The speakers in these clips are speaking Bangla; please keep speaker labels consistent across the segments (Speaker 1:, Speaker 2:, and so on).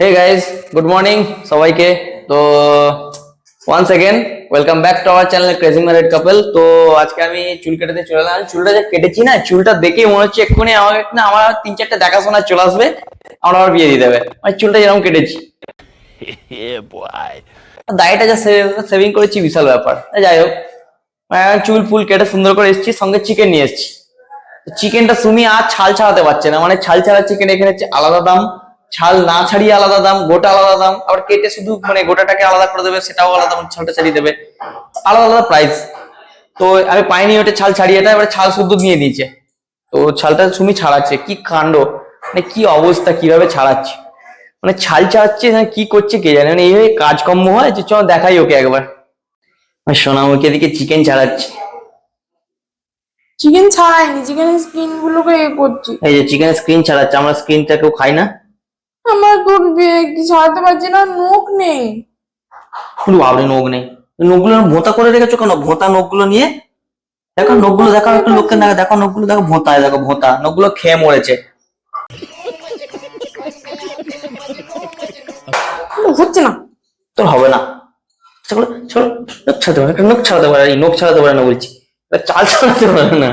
Speaker 1: হে গাইস গুড মর্নিং সবাইকে। তো once second welcome back to our channel crazy married couple তো আজকে আমি চুল কেটেতে চলে এলাম। চুলটা যে কেটেছি না চুলটা দেখেই মনে হচ্ছে এক্ষুনি আমাকে না আমার তিন চারটে দেখাশোনা চলে আসবে। আমার আবার বিয়ে দিয়ে দেবে। মানে চুলটা যেরকম কেটেছি। দাড়িটা যা সেভিং করেছি বিশাল ব্যাপার। যাই হোক আহ, চুল ফুল কেটে সুন্দর করে এসেছি সঙ্গে চিকেন নিয়ে এসেছি। চিকেনটা সুমি আর ছাল ছাড়াতে পারছে না। মানে ছাল ছাড়া চিকেন এখানে আলাদা দাম। ছাল না ছাড়িয়ে আলাদা দাম গোটা আলাদা দাম আবার কেটে শুধু মানে গোটাটাকে আলাদা করে দেবে সেটাও আলাদা দাম ছালটা ছাড়িয়ে দেবে। আলাদা আলাদা প্রাইস তো আমি পাইনি ওটা ছাল ছাড়িয়ে এবার ছাল শুদ্ধ নিয়ে দিয়েছে। তো ছালটা সুমি ছাড়াচ্ছে কি কাণ্ড? মানে কি অবস্থা কীভাবে ছাড়াচ্ছে? মানে ছাল ছাড়াচ্ছে কি করছে কে জানে? মানে এইভাবে কাজকর্ম হয় যে চল দেখাই ওকে একবার। সোনামুখী এদিকে চিকেন ছাড়াচ্ছে।
Speaker 2: চিকেন ছাড়াইনি চিকেনের স্কিন গুলোকে এ করছি।
Speaker 1: এই যে চিকেনের স্ক্রিন ছাড়াচ্ছে আমরা স্ক্রিনটা কেউ খাই না।
Speaker 2: আমার কি ছাড়াতে পারছি না নখ নেই।
Speaker 1: কোনো ভাবলে নখ নেই। নখগুলো ভোঁতা করে রেখেছো কেন? ভোঁতা নখগুলো নিয়ে? দেখো নখগুলো দেখো একটু লোককে দেখো দেখো নখগুলো দেখো ভোঁতায় দেখো ভোঁতা। নখগুলো খেয়ে মরেছে।
Speaker 2: হচ্ছে না।
Speaker 1: তোর হবে না। সেগুলো সেগুলো নখ ছাড়াতে পারে নখ ছাড়াতে পারে নখ ছাড়াতে পারে না বলছি। চাল ছাড়াতে পারে না।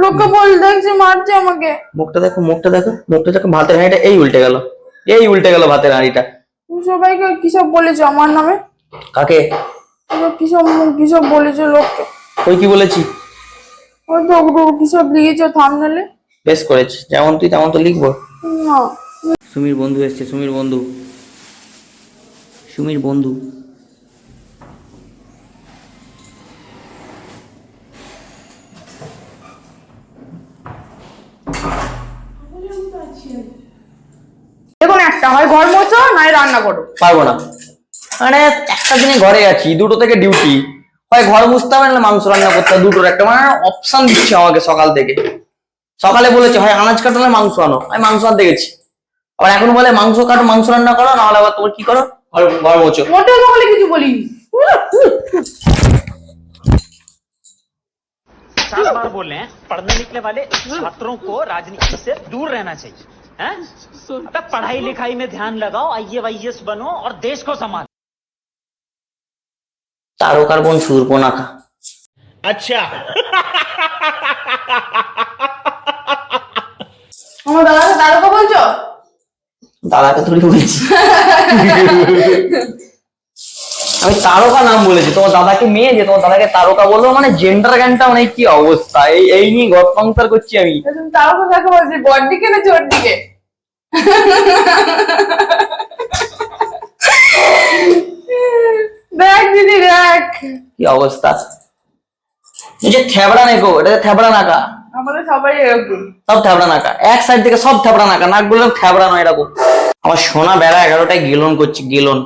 Speaker 2: লোককে বল দেখছি মারছে আমাকে।
Speaker 1: মুখটা দেখো মুখটা দেখো মুখটা দেখো ভাতের হাঁড়িটা এই উল্টে গেল। এই উল্টে গেল ভাতের হাঁড়িটা।
Speaker 2: সবাইকে কিসব বলেছ আমার নামে?
Speaker 1: কাকে?
Speaker 2: কিসব কিসব বলেছ লোককে?
Speaker 1: ওই কি বলেছি?
Speaker 2: ওই তো কিসব লিখেছো থামনেলে
Speaker 1: বেশ করেছি যেমন তুই তেমন তো লিখব।
Speaker 2: না।
Speaker 1: সুমির বন্ধু এসছে সুমির বন্ধু। সুমির বন্ধু।
Speaker 2: দেখুন একটা হয় ঘর মোছো নয় রান্না করো
Speaker 1: পারবো না মানে একটা দিনে ঘরে আছি দুটো থেকে ডিউটি হয় ঘর মুছতে হবে না মাংস রান্না করতে হবে দুটোর একটা মানে অপশন দিচ্ছে আমাকে সকাল থেকে সকালে বলেছে হয় আনাজ কাটো না মাংস আনো আমি মাংস আনতে গেছি আবার এখন বলে মাংস কাটো মাংস রান্না করো নাহলে আবার তোমার কি করো ঘর ঘর মোছো
Speaker 2: মোটেও সকালে কিছু বলিনি
Speaker 3: सात बार बोले हैं पढ़ने निकले वाले छात्रों को राजनीति से दूर रहना चाहिए हैं? अबे पढ़ाई लिखाई में ध्यान लगाओ आइए वाईएस बनो और देश को संभालो
Speaker 1: তারকার বোন সুরপনাখা
Speaker 2: আমার দাদাকে তারকা বলছো
Speaker 1: দাদাকে তুই বলছি আমি তারকা নাম বলেছি তোমার দাদাকে মেয়ে যে তোমার দাদাকে তারকা বলবো মানে জেন্ডার জ্ঞানটা মানে কি অবস্থা এই এই নিয়ে গড সংসার করছি আমি
Speaker 2: তুমি তারকা কাকে বলছি বর দিকে না চোর দিকে দেখ দিদি দেখ।
Speaker 1: কি অবস্থা? যে থেবড়া নেকো এটা থেবড়া নাকা।
Speaker 2: আমাদের সবাই এরকম।
Speaker 1: সব থেবড়া নাকা। এক সাইড থেকে সব থেবড়া নাকা নাকগুলো থেবড়া নয় এরকম। আমার সোনা বেড়া এগারোটায় গেলন করছি গেলন।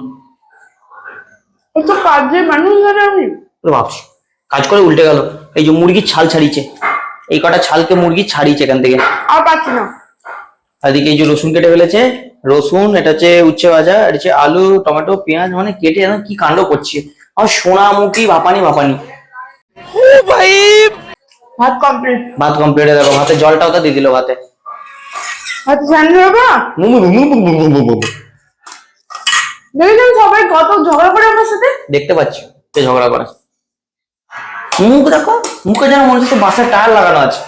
Speaker 2: কত কাজের মানুষ ধরে আমি।
Speaker 1: তো ভাবছি কাজ করে উল্টে গেল। এই যে মুরগির ছাল ছাড়িয়েছে। এই কটা ছালকে মুরগি ছাড়িয়েছে এখান থেকে।
Speaker 2: আর পাচ্ছি না।
Speaker 1: এদিকে এই যে রসুন কেটে ফেলেছে রসুন এটা হচ্ছে উচ্ছে ভাজা এটা হচ্ছে আলু টমেটো পেঁয়াজ মানে কেটে যেন কি কাণ্ড করছে। আমার সোনামুখী ভাপানি ভাপানি। ভাই!
Speaker 2: ভাত কমপ্লিট
Speaker 1: ভাত কমপ্লিট দেখো গেল ভাতে জলটাও তো দিয়ে দিল ভাতে।
Speaker 2: ভাত স্যান্ড হবে? না দেখেছেন সবাই কত ঝগড়া করে আমার সাথে?
Speaker 1: দেখতে পাচ্ছি সে ঝগড়া করে। মুখ দেখো মুখে যেন মনে হচ্ছে বাসের টায়ার লাগানো আছে।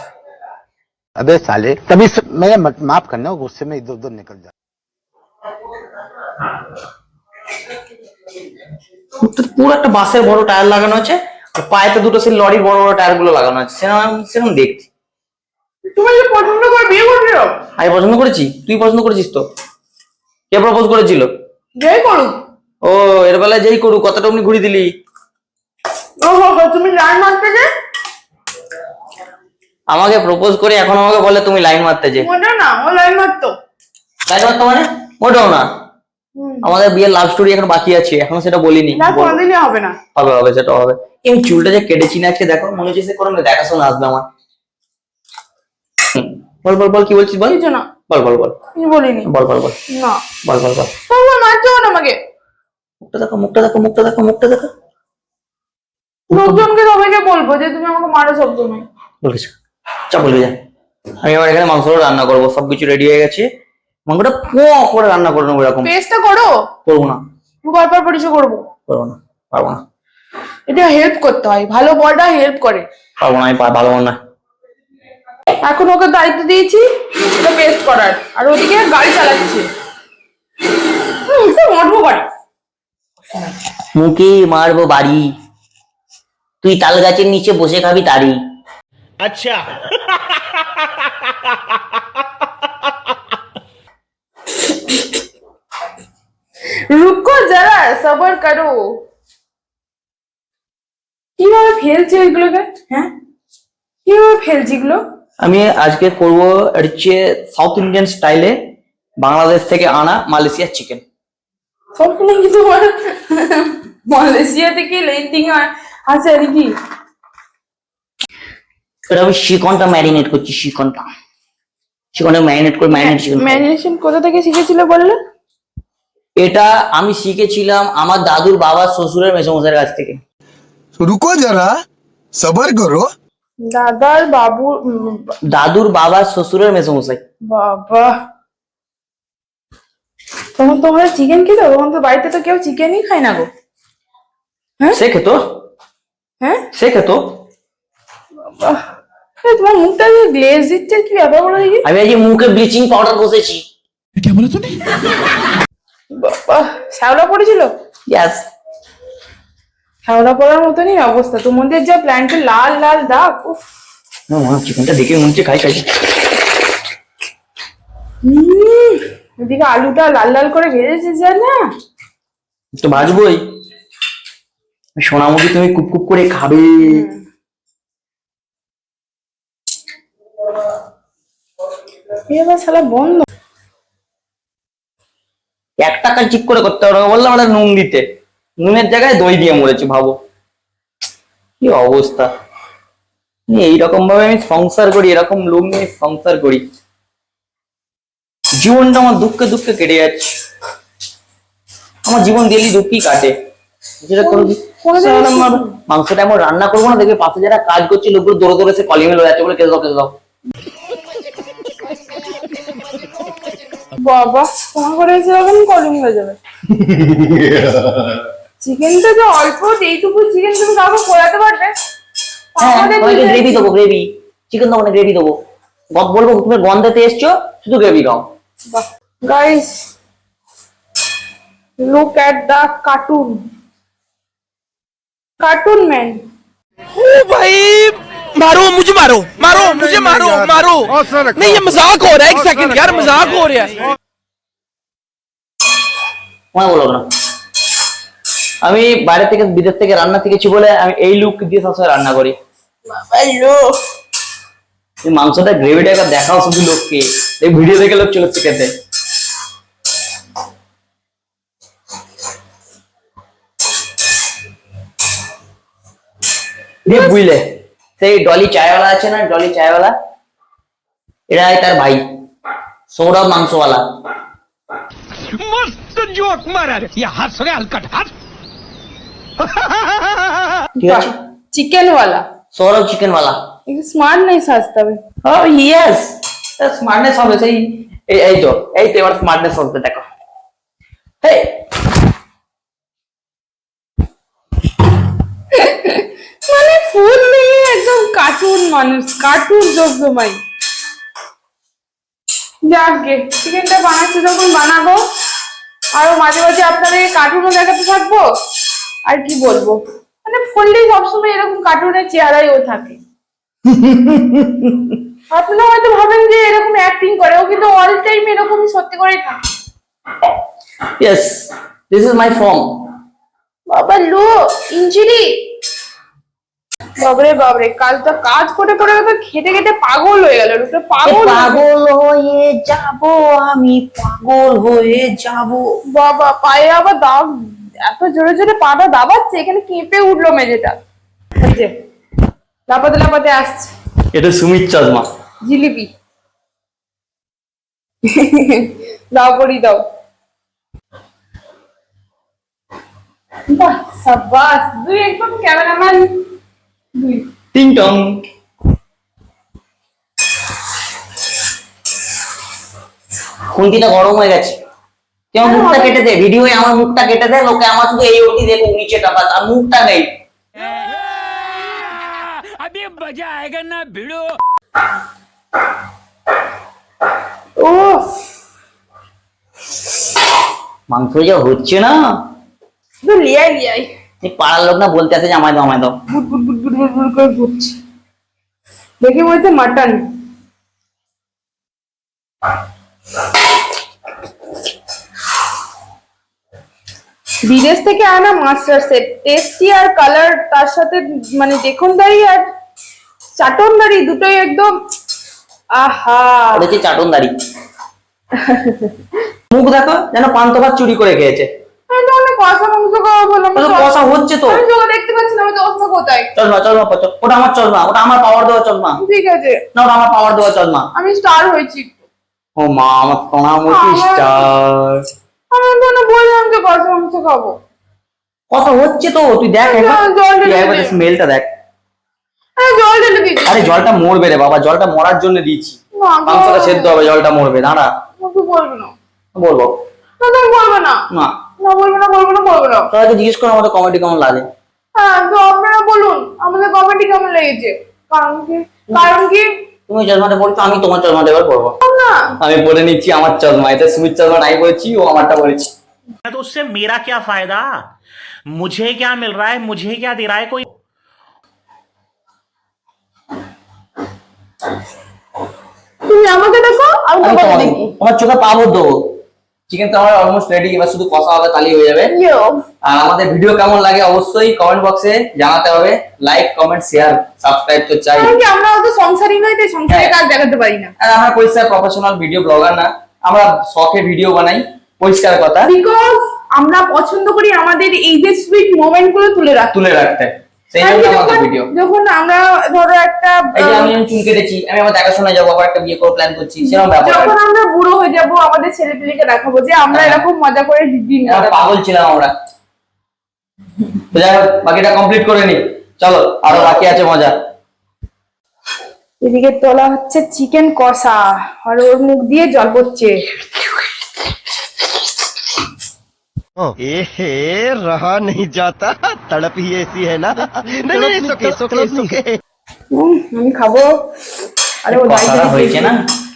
Speaker 4: अबे साले कभी स... मैं मत- माफ करना गुस्से में इधर उधर निकल जा
Speaker 1: মুখটা পুরো একটা বাসের বড় টায়ার লাগানো আছে আর পায়েতে দুটো সেই লরির বড় বড় টায়ার গুলো লাগানো আছে সেরকম সেরকম দেখতে
Speaker 2: তুমি যে পছন্দ করে বিয়ে করবে
Speaker 1: আমি পছন্দ করেছি তুই পছন্দ করেছিস তো কে প্রপোজ করেছিল
Speaker 2: যেই করুক
Speaker 1: ও এর বেলায় যেই করুক কতটা অমনি ঘুরি দিলি
Speaker 2: ও হো হো, তুমি লাইন মারতে যে
Speaker 1: আমাকে প্রপোজ করে এখন আমাকে বলে তুমি লাইন মারতে যে
Speaker 2: মোটেও না ও লাইন মারতো।
Speaker 1: লাইন মারতো মানে? মোটেও না। আমাদের বিয়ের লাভ স্টোরি এখন বাকি আছে এখনও সেটা বলিনি।
Speaker 2: না। কোনোদিনই হবে না।
Speaker 1: হবে হবে সেটা হবে। এই চুলটা যে কেটেছি না আজকে দেখো মনে হচ্ছে সে কোনো দেখাশোনা আসবে আমার। বল বল বল কি বলছিস বল?
Speaker 2: কিছু না।
Speaker 1: বল বল বল।
Speaker 2: কিছু বলিনি।
Speaker 1: বল বল বল।
Speaker 2: না।
Speaker 1: বল বল বল।
Speaker 2: তবুও মারছো না আমাকে।
Speaker 1: মুখটা দেখো মুখটা দেখো মুখটা দেখো মুখটা দেখো।
Speaker 2: লোকজনকে সবাইকে বলব যে তুমি আমাকে মারো সব সবসময়
Speaker 1: বলিস আমি আমার এখানে মাংসটা রান্না করব সবকিছু রেডি হয়ে গেছে। মাংসটা পো করে রান্না করে নেব এরকম।
Speaker 2: পেস্টটা করো?
Speaker 1: করব না।
Speaker 2: পরপর পরিচয় করব?
Speaker 1: করব না পারব না।
Speaker 2: এটা হেল্প করতে হয় ভালো বড়রা হেল্প করে।
Speaker 1: পারব না আমি ভালো না
Speaker 2: এখন ওকে দায়িত্ব দিয়েছি এটা পেস্ট করার। আর ওদিকে গাড়ি চালাচ্ছে। মারবো বাড়ি
Speaker 1: মুখে মারবো বাড়ি। তুই তাল গাছের নিচে বসে খাবি তারি
Speaker 3: আচ্ছা।
Speaker 2: রুকো যারা সবার করো। কীভাবে ফেলছে ওইগুলোকে হ্যাঁ? কীভাবে ফেলছি এগুলো?
Speaker 1: আমি আজকে করব হচ্ছে সাউথ ইন্ডিয়ান স্টাইলে বাংলাদেশ থেকে আনা মালয়েশিয়ার চিকেন
Speaker 2: সব নাকি তোমার? মালয়েশিয়া থেকে লেন্টিং আছে আর কি?
Speaker 1: এটা আমি শিকনটা ম্যারিনেট করছি শিকনটা। সেখানে ম্যারিনেট করে ম্যারিনেশন
Speaker 2: ম্যারিনেশন কোথা থেকে শিখেছিল বললে?
Speaker 1: এটা আমি শিখেছিলাম আমার দাদুর বাবার শ্বশুরের মেসমশাইয়ের কাছ থেকে।
Speaker 5: রুকো যারা সবার করো।
Speaker 2: দাদার বাবু
Speaker 1: দাদুর বাবার শ্বশুরের মেসমশাই।
Speaker 2: বাবা। তখন তোমরা চিকেন খেতো তখন তো বাড়িতে তো কেউ চিকেনই খায় না গো। হ্যাঁ?
Speaker 1: সে খেতো।
Speaker 2: হ্যাঁ?
Speaker 1: সে খেতো।
Speaker 2: বাবা। তোমার মুখটা গ্লেজ দিচ্ছে কি ব্যাপার বলো দেখি?
Speaker 1: আমি আজকে মুখে ব্লিচিং পাউডার বসেছি।
Speaker 2: বাবা শ্যাওলা পড়েছিল?
Speaker 1: ইয়াস
Speaker 2: শ্যাওলা পড়ার মতনই অবস্থা। তোমাদের যা প্ল্যান্টে লাল লাল দাগ উফ।
Speaker 1: চিকেনটা দেখে মনে হচ্ছে খাই খাই।
Speaker 2: উম, এদিকে আলুটা লাল লাল করে ভেজেছে যা না?
Speaker 1: তো ভাজবই। সোনামুখী তুমি কুপ কুপ করে খাবে।
Speaker 2: এবার শালা বন্ধ।
Speaker 1: এক টাকা ঠিক করে করতে ওকে বললাম একটা নুন দিতে। নুনের জায়গায় দই দিয়ে মরেছি ভাবো। কি অবস্থা? এইরকম ভাবে আমি সংসার করি এরকম লোক নিয়ে সংসার করি। জীবনটা আমার দুঃখে দুঃখে কেটে যাচ্ছে। আমার জীবন ডেলি দুঃখই কাটে। যেটা আমার মাংসটা এমন রান্না করব না দেখবে পাশে যারা কাজ করছে লোকগুলো দৌড়ে দৌড়ে এসে কলিং মেলে যাচ্ছে বলে কেটে দাও কেটে দাও।
Speaker 2: বাবা তোমার করে সেরকম কলম হয়ে যাবে? চিকেনটা যে অল্প এইটুকু চিকেন তুমি কাউকে কোলাতে পারবে?
Speaker 1: হ্যাঁ, গ্রেভি দেবো গ্রেভি চিকেন দেবো না গ্রেভি দেবো। বলব তুমি গন্ধেতে এসছো শুধু গ্রেভি দাও
Speaker 2: guys look at the cartoon cartoon man
Speaker 6: ও ভাই! मारो मुझे मारो मारो मुझे मारो मारो नहीं ये मजाक हो रहा है एक सेकंड यार मजाक हो रहा है
Speaker 1: তোমায় বলো না আমি বাইরে থেকে বিদেশ থেকে রান্না শিখেছি বলে আমি এই লুক দিয়ে সবসময় রান্না করি এই মাংসটা গ্রেভিটা একবার দেখাও শুধু লোককে এই ভিডিও দেখে লোক চলে এসছে খেতে দিয়ে বুঝলে সেই ডলি চায়ওয়ালা আছে না ডলি চায়ওয়ালা এরা তার ভাই সৌরভ মাংসওয়ালা
Speaker 3: मस्त जोक मारा रे ये हंस रहे हलकट हंस
Speaker 1: ঠিক আছে
Speaker 2: चिकन वाला
Speaker 1: সৌরভ চিকেনওয়ালা
Speaker 2: एक स्मार्ट नहीं सजता है
Speaker 1: Oh yes, স্মার্টনেস হবে সেই এই এই তো এই তো এবার স্মার্টনেস হবে দেখো হে
Speaker 2: মানে ফুল দিয়ে একদম কার্টুন মানুষ কার্টুন যোগ্যমাই। যাকে চিকেনটা বানাচ্ছি যখন বানাবো আরও মাঝে মাঝে আপনাদের কার্টুনও দেখাতে থাকব আর কি বলব। মানে ফুললি সবসময় এরকম কার্টুনের চেহারাই ও থাকে। আপনারা হয়তো ভাবেন যে এরকম অ্যাক্টিং করে ও কিন্তু অল টাইম এরকমই সত্যি করেই থাকে।
Speaker 1: Yes this is my form
Speaker 2: বাবা লো ইঞ্জুরি বাবরে বাবরে কাল তো কাজ করে করে তো খেটে খেটে পাগল হয়ে গেল পাগল হয়ে
Speaker 1: পাগল হয়ে যাব আমি পাগল হয়ে যাব।
Speaker 2: বাবা পায়ে আবার দাব এত জোরে জোরে পাটা দাবাচ্ছে এখানে কেঁপে উঠল মেঝেটা। যে লাপাতে লাপাতে আসছে।
Speaker 1: এটা সুমিত চশমা
Speaker 2: জিলিপি। দাও করি দাও। বাহ সাবাস দুই একদম ক্যামেরাম্যান।
Speaker 1: টিং টং খুন্তিটা গরম হয়ে গেছে তুই আমার মুখটা কেটে দে ভিডিও আমার মুখটা কেটে দে লোকে আমার শুধু এই ওটি দেখো নিচে টাকা তার মুখটা নেই
Speaker 6: अभी मजा आएगा ना भिड़ो
Speaker 2: ও
Speaker 1: মাংস যা হচ্ছে না
Speaker 2: শুধু লিয়াই লিয়াই
Speaker 1: এই পাড়ার লোক না বলতে আছে যে আমায় দাও আমায় দাও
Speaker 2: করে দেখে মনে হচ্ছে মাটন বিদেশ থেকে আনা মাস্টার সেট টেস্টি আর কালার তার সাথে মানে দেখনদারি আর চাটন চাটনদারি দুটোই একদম আহা।
Speaker 1: হচ্ছে চাটন দাড়ি মুখ দেখো যেন পান্তা ভাত চুরি করে খেয়েছে।
Speaker 2: মাংস খাওয়া বললাম
Speaker 1: কষা হচ্ছে তো।
Speaker 2: দেখতে চশমা কোথায়?
Speaker 1: চশমা চশমা ওটা আমার চশমা ওটা আমার পাওয়ার দেওয়া চশমা
Speaker 2: ঠিক আছে।
Speaker 1: না ওটা আমার পাওয়ার দেওয়া চশমা
Speaker 2: আমি স্টার হয়েছি
Speaker 1: ও মা আমার স্টার
Speaker 2: আমি তো না বললাম যে মাংস খাব?
Speaker 1: কথা হচ্ছে তো তুই দেখ একবার। স্মেলটা দেখ
Speaker 2: জল ঢেলে দিচ্ছি
Speaker 1: আরে জলটা মরবে রে বাবা জলটা মরার জন্য দিয়েছি।
Speaker 2: না,
Speaker 1: মাংসটা সেদ্ধ হবে জলটা মরবে দাঁড়া।
Speaker 2: বলবে না।
Speaker 1: বলব।
Speaker 2: না বলবে না।
Speaker 1: না।
Speaker 2: না বলবে না বলবে না বলবে না।
Speaker 1: জিজ্ঞেস করো আমাদের কমেডি কেমন লাগে।
Speaker 2: হ্যাঁ তো আপনারা বলুন আমাদের কমেডি কেমন লেগেছে কারণ কি কারণ কি
Speaker 1: তুমি চশমাটা পড়ছো আমি তোমার চশমাটা এবার পড়বো
Speaker 2: না
Speaker 1: আমি পরে নিচ্ছি আমার চশমা এটা সুমিত চশমা নাই পড়েছি ও আমারটা পড়েছি
Speaker 3: तो उससे मेरा क्या फायदा मुझे क्या मिल रहा है मुझे क्या दे रहा है कोई
Speaker 2: তুমি আমাকে দেখো আমি
Speaker 1: আমি
Speaker 2: তোমাকে
Speaker 1: তোমার
Speaker 2: দেখি
Speaker 1: তোমার চোখে পাবো দেবো চিকেন তো আমার অলমোস্ট রেডি এবার শুধু কষা হবে তালি হয়ে যাবে। আর আমাদের ভিডিও কেমন লাগে অবশ্যই কমেন্ট বক্সে জানাতে হবে। লাইক কমেন্ট শেয়ার সাবস্ক্রাইব তো চাই।
Speaker 2: আমরা অত সংসারই নই তাই সংসারের
Speaker 1: হ্যাঁ।
Speaker 2: কাজ দেখাতে পারি না।
Speaker 1: আর আমরা পরিষ্কার প্রফেশনাল ভিডিও ব্লগার না। আমরা শখে ভিডিও বানাই পরিষ্কার কথা।
Speaker 2: বিকজ আমরা পছন্দ করি আমাদের এই যে সুইট মোমেন্টগুলো তুলে রাখতে।
Speaker 1: তুলে রাখতে। সেই জন্য
Speaker 2: কি
Speaker 1: ভিডিও
Speaker 2: যখন আমরা ধরো একটা
Speaker 1: এই যে আমি চুল কেটেছি আমি আমার দেখাশোনা যাব আবার একটা বিয়ে করে প্ল্যান করছি সেরকম ব্যাপার।
Speaker 2: যখন আমরা বুড়ো হয়ে যাব আমাদের ছেলে পেলেকে দেখাবো যে আমরা
Speaker 1: হ্যাঁ।
Speaker 2: এরকম মজা করে দিন
Speaker 1: আমরা
Speaker 2: কাটাবো।
Speaker 1: পাগল ছিলাম আমরা। তো যাই হোক বাকিটা কমপ্লিট করে নি। চলো আরও বাকি আছে মজা।
Speaker 2: এদিকে তোলা হচ্ছে চিকেন কষা আর ওর মুখ দিয়ে জল পড়ছে।
Speaker 7: एहे रहा नहीं जाता तड़प ही ऐसी है ना नहीं नहीं सुके सुके सुके
Speaker 2: উম, আমি খাবো আরে ও দাঁড়িয়ে
Speaker 1: কথাটা
Speaker 2: দাঁড়িয়ে
Speaker 1: হয়েছে
Speaker 2: খেয়েছে।
Speaker 1: না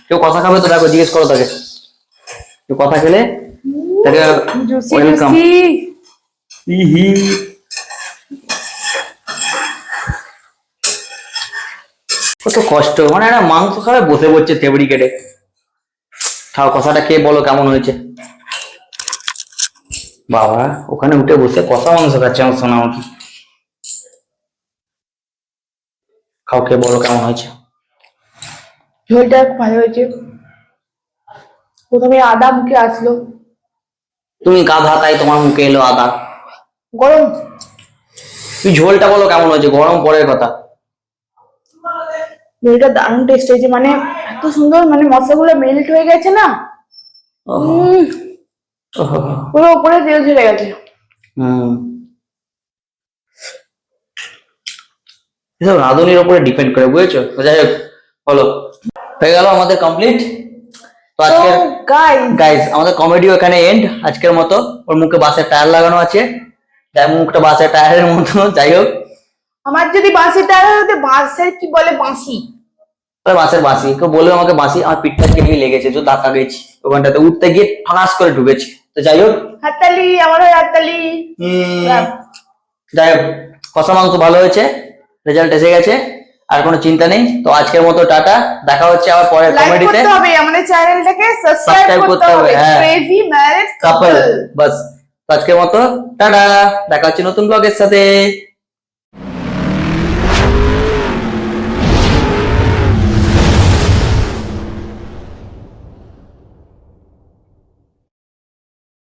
Speaker 1: কেউ কথা খাবে তো দেখো জিজ্ঞেস করো তাকে কেউ কথা খেলে তাকে
Speaker 2: জুসি
Speaker 1: ওয়েলকাম
Speaker 2: জুসি
Speaker 1: কত কষ্ট মানে একটা মাংস খাবে বসে পড়ছে তেবড়ি কেটে খাও কষাটা খেয়ে বলো কেমন হয়েছে বাবা ওখানে উঠে বসে কষা মাংস খাচ্ছে আমার শোনা আমাকে কাউকে বলো কেমন হয়েছে?
Speaker 2: ঝোলটা ভালো হয়েছে। প্রথমে আদা মুখে আসলো।
Speaker 1: তুমি গাধা তাই তোমার মুখে এলো আদা।
Speaker 2: গরম।
Speaker 1: তুই ঝোলটা বলো কেমন হয়েছে? গরম পরের কথা।
Speaker 2: ঝোলটা দারুণ টেস্ট হয়েছে মানে এত সুন্দর মানে মশলাগুলো মেল্ট হয়ে গেছে না। পুরো উপরে তেল ঝরে গেছে।
Speaker 1: হুম। এসব রাঁধুনির উপরে ডিপেন্ড করে বুঝেছ? যাই হোক বলো। হয়ে গেল আমাদের কমপ্লিট তো আজকের গাইজ আমাদের কমেডিও এখানে এন্ড আজকের মতো। ওর মুখে বাসের টায়ার লাগানো আছে। যাই মুখটা বাসের টায়ারের মতো যাই হোক।
Speaker 2: আমার যদি বাঁশির টায়ার হতে বাঁশের কি বলে বাঁশি?
Speaker 1: বাসের বাসি কেউ বলবে আমাকে বাসি আমার পিঠটা কেটে লেগেছে তো ধাক্কা গেছি। ওখানটাতে উঠতে গিয়ে ফাঁস করে ঢুকেছি। তো যাই হোক।
Speaker 2: হাততালি আমার হয়
Speaker 1: হাততালি যাই হোক কষা মাংস ভালো হয়েছে রেজাল্ট এসে গেছে আর কোনো চিন্তা নেই। তো আজকের মতো টাটা দেখা হচ্ছে আবার পরের কমেডিতে
Speaker 2: হবে আমাদের চ্যানেলটাকে সাবস্ক্রাইব করতে
Speaker 1: হবে।
Speaker 2: ক্রেজি ম্যারেজ
Speaker 1: কাপল বাস। আজকের মতো টাটা দেখা হচ্ছে নতুন ব্লগের সাথে।